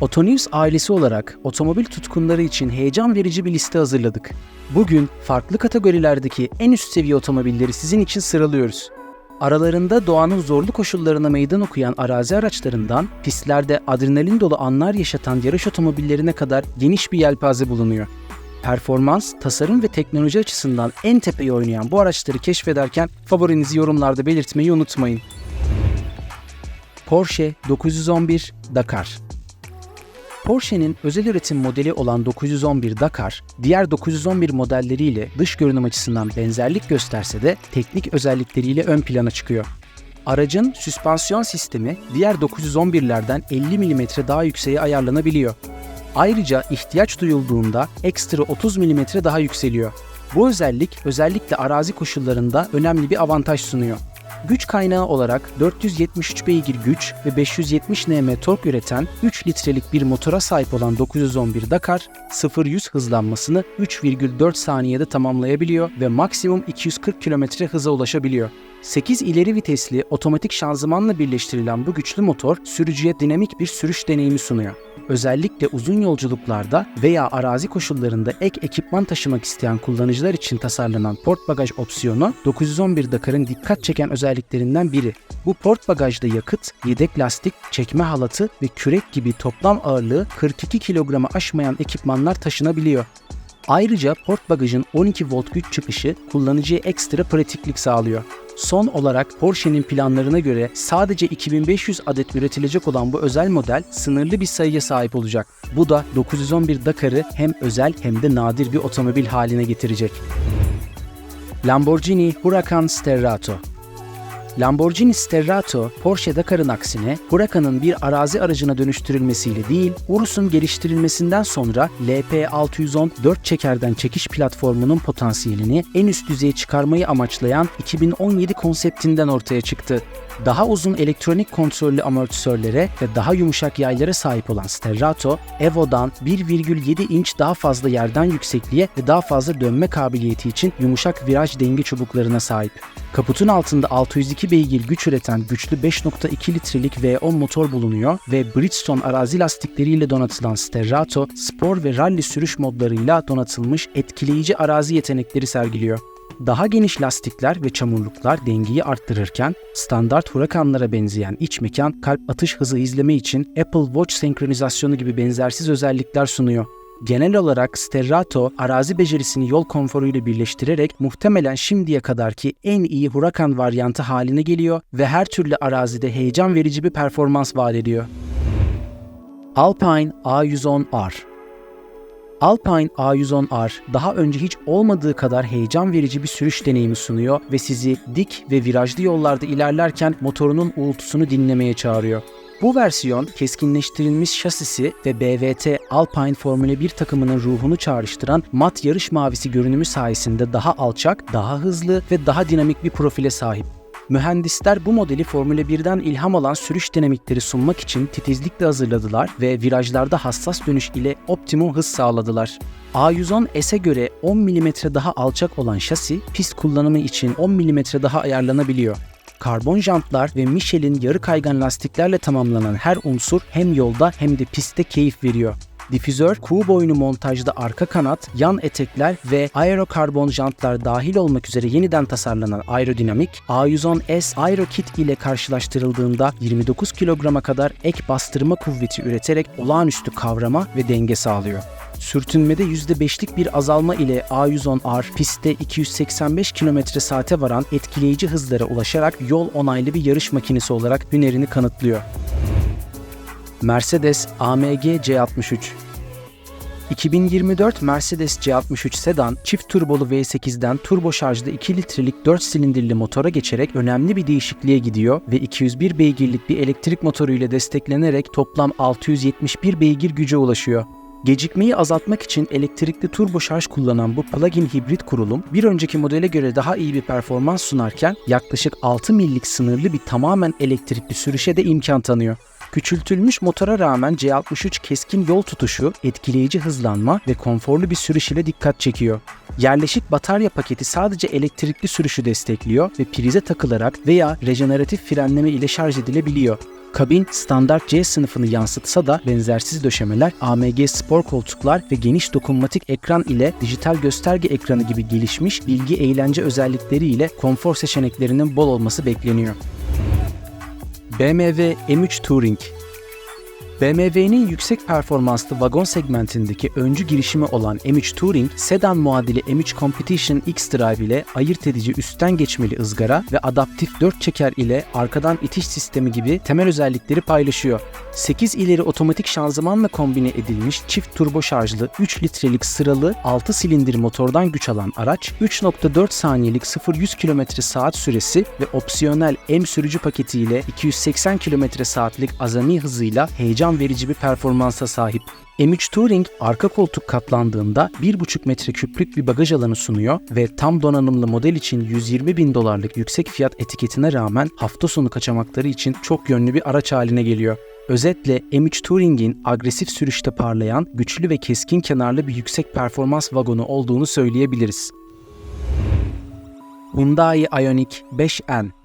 Otonius ailesi olarak otomobil tutkunları için heyecan verici bir liste hazırladık. Bugün farklı kategorilerdeki en üst seviye otomobilleri sizin için sıralıyoruz. Aralarında doğanın zorlu koşullarına meydan okuyan arazi araçlarından pistlerde adrenalin dolu anlar yaşatan yarış otomobillerine kadar geniş bir yelpaze bulunuyor. Performans, tasarım ve teknoloji açısından en tepeyi oynayan bu araçları keşfederken favorinizi yorumlarda belirtmeyi unutmayın. Porsche 911 Dakar Porsche'nin özel üretim modeli olan 911 Dakar, diğer 911 modelleriyle dış görünüm açısından benzerlik gösterse de teknik özellikleriyle ön plana çıkıyor. Aracın süspansiyon sistemi diğer 911'lerden 50 mm daha yükseğe ayarlanabiliyor. Ayrıca ihtiyaç duyulduğunda ekstra 30 mm daha yükseliyor. Bu özellik özellikle arazi koşullarında önemli bir avantaj sunuyor. Güç kaynağı olarak 473 beygir güç ve 570 Nm tork üreten 3 litrelik bir motora sahip olan 911 Dakar, 0-100 hızlanmasını 3,4 saniyede tamamlayabiliyor ve maksimum 240 km hıza ulaşabiliyor. 8 ileri vitesli otomatik şanzımanla birleştirilen bu güçlü motor sürücüye dinamik bir sürüş deneyimi sunuyor. Özellikle uzun yolculuklarda veya arazi koşullarında ek ekipman taşımak isteyen kullanıcılar için tasarlanan port bagaj opsiyonu 911 Dakar'ın dikkat çeken özelliklerinden biri. Bu port bagajda yakıt, yedek lastik, çekme halatı ve kürek gibi toplam ağırlığı 42 kilograma aşmayan ekipmanlar taşınabiliyor. Ayrıca port bagajın 12 volt güç çıkışı kullanıcıya ekstra pratiklik sağlıyor. Son olarak Porsche'nin planlarına göre sadece 2500 adet üretilecek olan bu özel model sınırlı bir sayıya sahip olacak. Bu da 911 Dakar'ı hem özel hem de nadir bir otomobil haline getirecek. Lamborghini Huracan Sterrato Lamborghini Sterrato, Porsche Dakar'ın aksine Huracan'ın bir arazi aracına dönüştürülmesiyle değil, Urus'un geliştirilmesinden sonra LP610 4 çekerden çekiş platformunun potansiyelini en üst düzeye çıkarmayı amaçlayan 2017 konseptinden ortaya çıktı. Daha uzun elektronik kontrollü amortisörlere ve daha yumuşak yaylara sahip olan Sterrato, Evo'dan 1,7 inç daha fazla yerden yüksekliğe ve daha fazla dönme kabiliyeti için yumuşak viraj denge çubuklarına sahip. Kaputun altında 602 beygir güç üreten güçlü 5.2 litrelik V10 motor bulunuyor ve Bridgestone arazi lastikleriyle donatılan Sterrato, spor ve rally sürüş modlarıyla donatılmış etkileyici arazi yetenekleri sergiliyor. Daha geniş lastikler ve çamurluklar dengeyi arttırırken standart hurakanlara benzeyen iç mekan kalp atış hızı izleme için Apple Watch senkronizasyonu gibi benzersiz özellikler sunuyor. Genel olarak Sterrato, arazi becerisini yol konforuyla birleştirerek muhtemelen şimdiye kadarki en iyi Huracan varyantı haline geliyor ve her türlü arazide heyecan verici bir performans vaat ediyor. Alpine A110R Alpine A110R daha önce hiç olmadığı kadar heyecan verici bir sürüş deneyimi sunuyor ve sizi dik ve virajlı yollarda ilerlerken motorunun uğultusunu dinlemeye çağırıyor. Bu versiyon keskinleştirilmiş şasisi ve BVT Alpine Formula 1 takımının ruhunu çağrıştıran mat yarış mavisi görünümü sayesinde daha alçak, daha hızlı ve daha dinamik bir profile sahip. Mühendisler bu modeli Formula 1'den ilham alan sürüş dinamikleri sunmak için titizlikle hazırladılar ve virajlarda hassas dönüş ile optimum hız sağladılar. A110 S'e göre 10 mm daha alçak olan şasi, pist kullanımı için 10 mm daha ayarlanabiliyor. Karbon jantlar ve Michelin yarı kaygan lastiklerle tamamlanan her unsur hem yolda hem de pistte keyif veriyor. Difüzör, kuğu boynu montajda arka kanat, yan etekler ve aerokarbon jantlar dahil olmak üzere yeniden tasarlanan aerodinamik, A110S Aerokit ile karşılaştırıldığında 29 kilograma kadar ek bastırma kuvveti üreterek olağanüstü kavrama ve denge sağlıyor. Sürtünmede %5'lik bir azalma ile A110R pistte 285 km saate varan etkileyici hızlara ulaşarak yol onaylı bir yarış makinesi olarak hünerini kanıtlıyor. Mercedes AMG C63 2024 Mercedes C63 sedan çift turbolu V8'den turbo şarjlı 2 litrelik 4 silindirli motora geçerek önemli bir değişikliğe gidiyor ve 201 beygirlik bir elektrik motoru ile desteklenerek toplam 671 beygir güce ulaşıyor. Gecikmeyi azaltmak için elektrikli turbo şarj kullanan bu plug-in hibrit kurulum bir önceki modele göre daha iyi bir performans sunarken yaklaşık 6 millik sınırlı bir tamamen elektrikli sürüşe de imkan tanıyor. Küçültülmüş motora rağmen C63 keskin yol tutuşu, etkileyici hızlanma ve konforlu bir sürüş ile dikkat çekiyor. Yerleşik batarya paketi sadece elektrikli sürüşü destekliyor ve prize takılarak veya rejeneratif frenleme ile şarj edilebiliyor. Kabin standart C sınıfını yansıtsa da benzersiz döşemeler, AMG spor koltuklar ve geniş dokunmatik ekran ile dijital gösterge ekranı gibi gelişmiş bilgi eğlence özellikleri ile konfor seçeneklerinin bol olması bekleniyor. BMW M3 Touring BMW'nin yüksek performanslı vagon segmentindeki öncü girişimi olan M3 Touring, sedan muadili M3 Competition X-Drive ile ayırt edici üstten geçmeli ızgara ve adaptif 4 çeker ile arkadan itiş sistemi gibi temel özellikleri paylaşıyor. 8 ileri otomatik şanzımanla kombine edilmiş çift turbo şarjlı 3 litrelik sıralı 6 silindir motordan güç alan araç, 3.4 saniyelik 0-100 km saat süresi ve opsiyonel M sürücü paketiyle 280 km saatlik azami hızıyla heyecan verici bir performansa sahip. M3 Touring arka koltuk katlandığında 1,5 metreküplük bir bagaj alanı sunuyor ve tam donanımlı model için 120 bin dolarlık yüksek fiyat etiketine rağmen hafta sonu kaçamakları için çok yönlü bir araç haline geliyor. Özetle M3 Touring'in agresif sürüşte parlayan, güçlü ve keskin kenarlı bir yüksek performans vagonu olduğunu söyleyebiliriz. Hyundai Ioniq 5N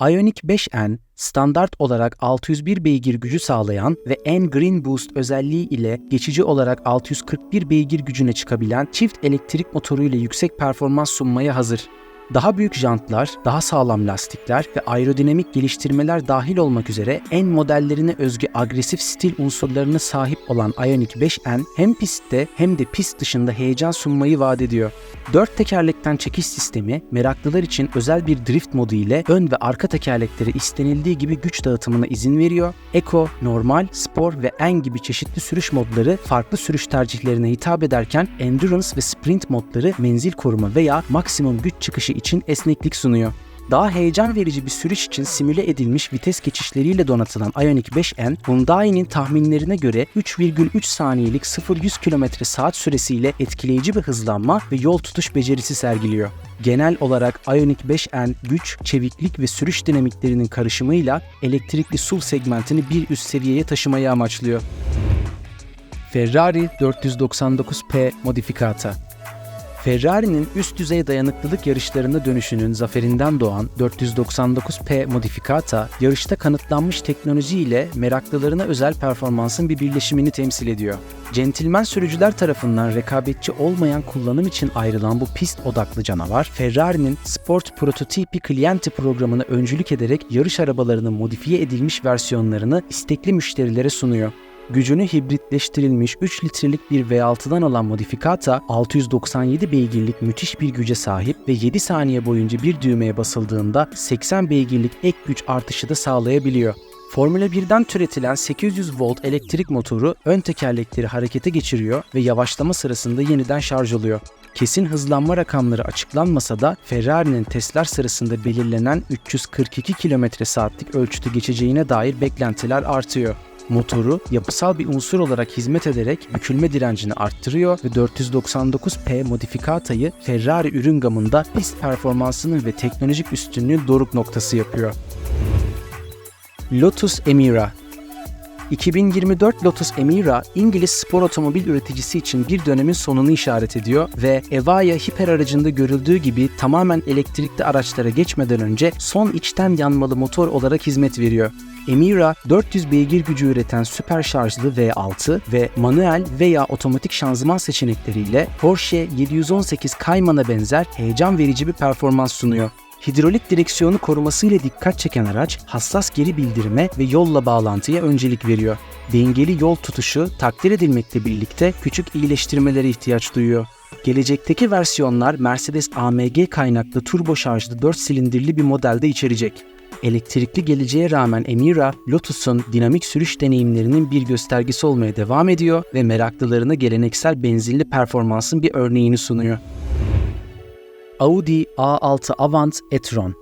Ioniq 5N standart olarak 601 beygir gücü sağlayan ve N Green Boost özelliği ile geçici olarak 641 beygir gücüne çıkabilen çift elektrik motoruyla yüksek performans sunmaya hazır. Daha büyük jantlar, daha sağlam lastikler ve aerodinamik geliştirmeler dahil olmak üzere en modellerine özgü agresif stil unsurlarına sahip olan Ioniq 5N hem pistte hem de pist dışında heyecan sunmayı vaat ediyor. Dört tekerlekten çekiş sistemi meraklılar için özel bir drift modu ile ön ve arka tekerlekleri istenildiği gibi güç dağıtımına izin veriyor. Eco, normal, spor ve en gibi çeşitli sürüş modları farklı sürüş tercihlerine hitap ederken endurance ve sprint modları menzil koruma veya maksimum güç çıkışı için esneklik sunuyor. Daha heyecan verici bir sürüş için simüle edilmiş vites geçişleriyle donatılan Ioniq 5N, Hyundai'nin tahminlerine göre 3,3 saniyelik 0-100 km saat süresiyle etkileyici bir hızlanma ve yol tutuş becerisi sergiliyor. Genel olarak Ioniq 5N güç, çeviklik ve sürüş dinamiklerinin karışımıyla elektrikli SUV segmentini bir üst seviyeye taşımayı amaçlıyor. Ferrari 499P Modificata Ferrari'nin üst düzey dayanıklılık yarışlarında dönüşünün zaferinden doğan 499P Modificata, yarışta kanıtlanmış teknoloji ile meraklılarına özel performansın bir birleşimini temsil ediyor. Centilmen sürücüler tarafından rekabetçi olmayan kullanım için ayrılan bu pist odaklı canavar, Ferrari'nin Sport Prototipi Clienti programına öncülük ederek yarış arabalarının modifiye edilmiş versiyonlarını istekli müşterilere sunuyor. Gücünü hibritleştirilmiş 3 litrelik bir V6'dan alan Modificata 697 beygirlik müthiş bir güce sahip ve 7 saniye boyunca bir düğmeye basıldığında 80 beygirlik ek güç artışı da sağlayabiliyor. Formula 1'den türetilen 800 volt elektrik motoru ön tekerlekleri harekete geçiriyor ve yavaşlama sırasında yeniden şarj oluyor. Kesin hızlanma rakamları açıklanmasa da Ferrari'nin testler sırasında belirlenen 342 km saatlik ölçütü geçeceğine dair beklentiler artıyor. Motoru yapısal bir unsur olarak hizmet ederek bükülme direncini arttırıyor ve 499P Modificata'yı Ferrari ürün gamında pist performansının ve teknolojik üstünlüğün doruk noktası yapıyor. Lotus Emira 2024 Lotus Emira, İngiliz spor otomobil üreticisi için bir dönemin sonunu işaret ediyor ve Evaya hiper aracında görüldüğü gibi tamamen elektrikli araçlara geçmeden önce son içten yanmalı motor olarak hizmet veriyor. Emira 400 beygir gücü üreten süper şarjlı V6 ve manuel veya otomatik şanzıman seçenekleriyle Porsche 718 Cayman'a benzer heyecan verici bir performans sunuyor. Hidrolik direksiyonu korumasıyla dikkat çeken araç hassas geri bildirime ve yolla bağlantıya öncelik veriyor. Dengeli yol tutuşu takdir edilmekle birlikte küçük iyileştirmelere ihtiyaç duyuyor. Gelecekteki versiyonlar Mercedes AMG kaynaklı turbo şarjlı 4 silindirli bir modelde içerecek. Elektrikli geleceğe rağmen Emira, Lotus'un dinamik sürüş deneyimlerinin bir göstergesi olmaya devam ediyor ve meraklılarına geleneksel benzinli performansın bir örneğini sunuyor. Audi A6 Avant e-tron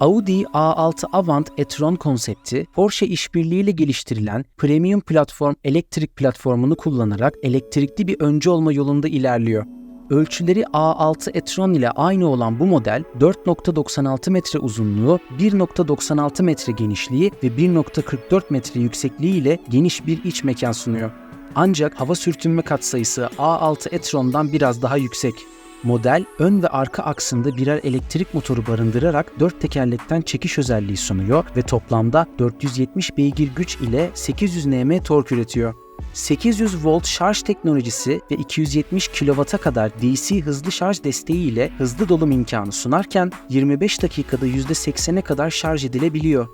Audi A6 Avant e-tron konsepti, Porsche işbirliğiyle geliştirilen premium platform elektrik platformunu kullanarak elektrikli bir öncü olma yolunda ilerliyor. Ölçüleri A6 e-tron ile aynı olan bu model 4.96 metre uzunluğu, 1.96 metre genişliği ve 1.44 metre yüksekliği ile geniş bir iç mekan sunuyor. Ancak hava sürtünme katsayısı A6 e-tron'dan biraz daha yüksek. Model ön ve arka aksında birer elektrik motoru barındırarak dört tekerlekten çekiş özelliği sunuyor ve toplamda 470 beygir güç ile 800 Nm tork üretiyor. 800 volt şarj teknolojisi ve 270 kW'a kadar DC hızlı şarj desteği ile hızlı dolum imkanı sunarken 25 dakikada %80'e kadar şarj edilebiliyor.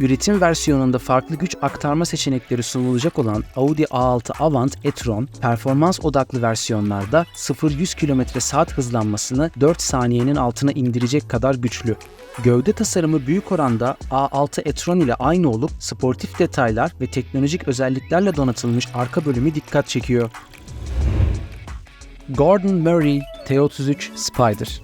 Üretim versiyonunda farklı güç aktarma seçenekleri sunulacak olan Audi A6 Avant e-tron, performans odaklı versiyonlarda 0-100 km/s hızlanmasını 4 saniyenin altına indirecek kadar güçlü. Gövde tasarımı büyük oranda A6 e-tron ile aynı olup sportif detaylar ve teknolojik özelliklerle donatılmış arka bölümü dikkat çekiyor. Gordon Murray T33 Spider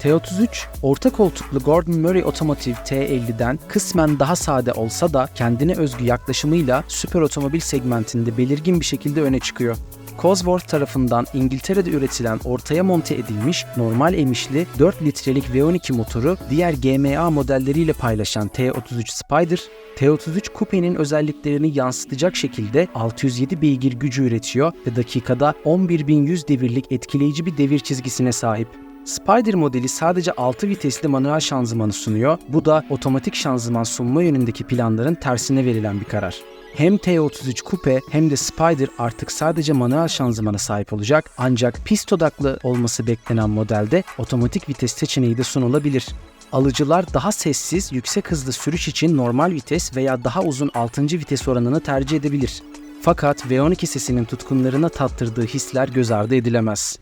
T33, orta koltuklu Gordon Murray Otomotiv T50'den kısmen daha sade olsa da kendine özgü yaklaşımıyla süper otomobil segmentinde belirgin bir şekilde öne çıkıyor. Cosworth tarafından İngiltere'de üretilen ortaya monte edilmiş normal emişli 4 litrelik V12 motoru diğer GMA modelleriyle paylaşan T33 Spider, T33 Coupe'nin özelliklerini yansıtacak şekilde 607 beygir gücü üretiyor ve dakikada 11.100 devirlik etkileyici bir devir çizgisine sahip. Spider modeli sadece 6 vitesli manuel şanzımanı sunuyor. Bu da otomatik şanzıman sunma yönündeki planların tersine verilen bir karar. Hem T33 Coupe hem de Spider artık sadece manuel şanzımana sahip olacak ancak pist odaklı olması beklenen modelde otomatik vites seçeneği de sunulabilir. Alıcılar daha sessiz, yüksek hızlı sürüş için normal vites veya daha uzun 6. vites oranını tercih edebilir. Fakat V12 sesinin tutkunlarına tattırdığı hisler göz ardı edilemez.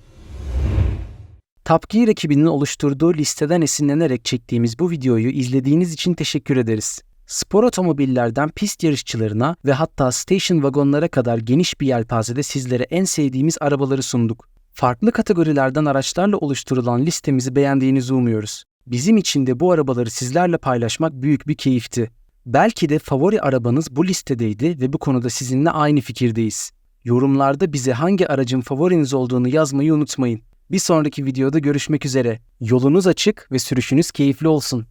Gear ekibinin oluşturduğu listeden esinlenerek çektiğimiz bu videoyu izlediğiniz için teşekkür ederiz. Spor otomobillerden pist yarışçılarına ve hatta station vagonlara kadar geniş bir yelpazede sizlere en sevdiğimiz arabaları sunduk. Farklı kategorilerden araçlarla oluşturulan listemizi beğendiğinizi umuyoruz. Bizim için de bu arabaları sizlerle paylaşmak büyük bir keyifti. Belki de favori arabanız bu listedeydi ve bu konuda sizinle aynı fikirdeyiz. Yorumlarda bize hangi aracın favoriniz olduğunu yazmayı unutmayın. Bir sonraki videoda görüşmek üzere. Yolunuz açık ve sürüşünüz keyifli olsun.